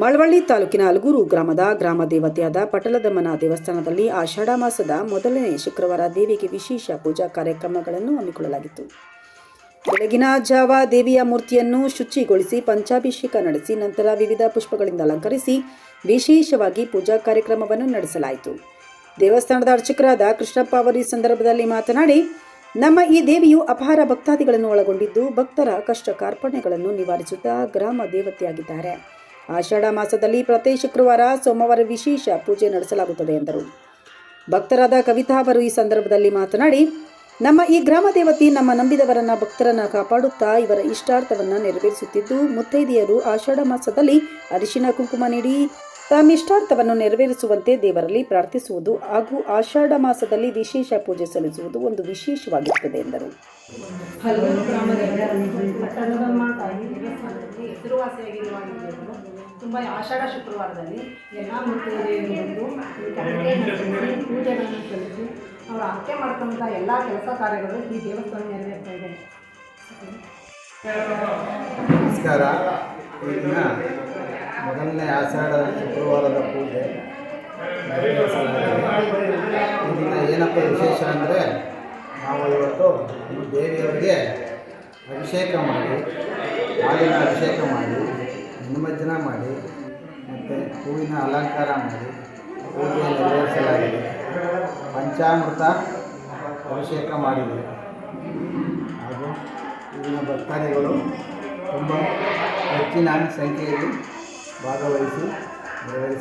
ಮಳವಳ್ಳಿ ತಾಲೂಕಿನ ಅಲಗೂರು ಗ್ರಾಮದ ಗ್ರಾಮ ದೇವತೆಯಾದ ಪಟಲದಮ್ಮನ ದೇವಸ್ಥಾನದಲ್ಲಿ ಆಷಾಢ ಮಾಸದ ಮೊದಲನೇ ಶುಕ್ರವಾರ ದೇವಿಗೆ ವಿಶೇಷ ಪೂಜಾ ಕಾರ್ಯಕ್ರಮಗಳನ್ನು ಹಮ್ಮಿಕೊಳ್ಳಲಾಗಿತ್ತು. ಬೆಳಗಿನ ಜಾವ ದೇವಿಯ ಮೂರ್ತಿಯನ್ನು ಶುಚಿಗೊಳಿಸಿ ಪಂಚಾಭಿಷೇಕ ನಡೆಸಿ ನಂತರ ವಿವಿಧ ಪುಷ್ಪಗಳಿಂದ ಅಲಂಕರಿಸಿ ವಿಶೇಷವಾಗಿ ಪೂಜಾ ಕಾರ್ಯಕ್ರಮವನ್ನು ನಡೆಸಲಾಯಿತು. ದೇವಸ್ಥಾನದ ಅರ್ಚಕರಾದ ಕೃಷ್ಣಪ್ಪ ಅವರು ಸಂದರ್ಭದಲ್ಲಿ ಮಾತನಾಡಿ, ನಮ್ಮ ಈ ದೇವಿಯು ಅಪಾರ ಭಕ್ತಾದಿಗಳನ್ನು ಒಳಗೊಂಡಿದ್ದು ಭಕ್ತರ ಕಷ್ಟ ಕಾರ್ಪಣ್ಯಗಳನ್ನು ನಿವಾರಿಸುತ್ತಾ ಗ್ರಾಮ ದೇವತೆಯಾಗಿದ್ದಾರೆ. ಆಷಾಢ ಮಾಸದಲ್ಲಿ ಪ್ರತಿ ಶುಕ್ರವಾರ, ಸೋಮವಾರ ವಿಶೇಷ ಪೂಜೆ ನಡೆಸಲಾಗುತ್ತದೆ ಎಂದರು. ಭಕ್ತರಾದ ಕವಿತಾ ಅವರು ಈ ಸಂದರ್ಭದಲ್ಲಿ ಮಾತನಾಡಿ, ನಮ್ಮ ಈ ಗ್ರಾಮ ದೇವತೆ ನಮ್ಮ ನಂಬಿದವರನ್ನ ಭಕ್ತರನ್ನ ಕಾಪಾಡುತ್ತಾ ಇವರ ಇಷ್ಟಾರ್ಥವನ್ನು ನೆರವೇರಿಸುತ್ತಿದ್ದು, ಮುತ್ತೈದೆಯರು ಆಷಾಢ ಮಾಸದಲ್ಲಿ ಅರಿಶಿನ ಕುಂಕುಮ ನೀಡಿ ತಮ್ಮ ಇಷ್ಟಾರ್ಥವನ್ನು ನೆರವೇರಿಸುವಂತೆ ದೇವರಲ್ಲಿ ಪ್ರಾರ್ಥಿಸುವುದು ಹಾಗೂ ಆಷಾಢ ಮಾಸದಲ್ಲಿ ವಿಶೇಷ ಪೂಜೆ ಸಲ್ಲಿಸುವುದು ಒಂದು ವಿಶೇಷವಾಗಿರುತ್ತದೆ ಎಂದರು. ಹಲವಾರು ಗ್ರಾಮದಲ್ಲಿ ಪಟ್ಟಣದಮ್ಮ ತಾಯಿ ದೇವಸ್ಥಾನದಲ್ಲಿ ಹೆಸರುವಾಸಿಯಾಗಿರುವ ತುಂಬ ಆಷಾಢ ಶುಕ್ರವಾರದಲ್ಲಿ ಎಲ್ಲ ನಡೆಸಿ ಪೂಜೆಗಳನ್ನು ಸಲ್ಲಿಸಿ ಅವರ ಹರಕೆ ಮಾಡ್ಕೊಂಥ ಎಲ್ಲ ಕೆಲಸ ಕಾರ್ಯಗಳು ಈ ದೇವಸ್ಥಾನ ನೆರವೇರ್ತಾ ಇದೆ. ನಮಸ್ಕಾರ. ಮೊದಲನೇ ಆಷಾಢ ಶುಕ್ರವಾರದ ಪೂಜೆ. ನೆರವೇರಿಸಲಾಗಿದೆ ಏನಪ್ಪ ವಿಶೇಷ ಅಂದರೆ ನಾವು ಇವತ್ತು ದೇವಿಯವರಿಗೆ ಅಭಿಷೇಕ ಮಾಡಿ, ಹಾಲಿನ ಅಭಿಷೇಕ ಮಾಡಿ, ನಿಮಜ್ಜನ ಮಾಡಿ, ಮತ್ತು ಹೂವಿನ ಅಲಂಕಾರ ಮಾಡಿ, ಪೂಜೆ ನೆರವೇರಿಸಲಾಗಿದೆ. ಪಂಚಾಮೃತ ಅಭಿಷೇಕ ಮಾಡಿದೆ ಹಾಗೂ ಇಲ್ಲಿನ ಭಕ್ತಾದಿಗಳು ತುಂಬ ಹೆಚ್ಚಿನ ಸಂಖ್ಯೆಯಲ್ಲಿ బాగా వయసు ఇరవై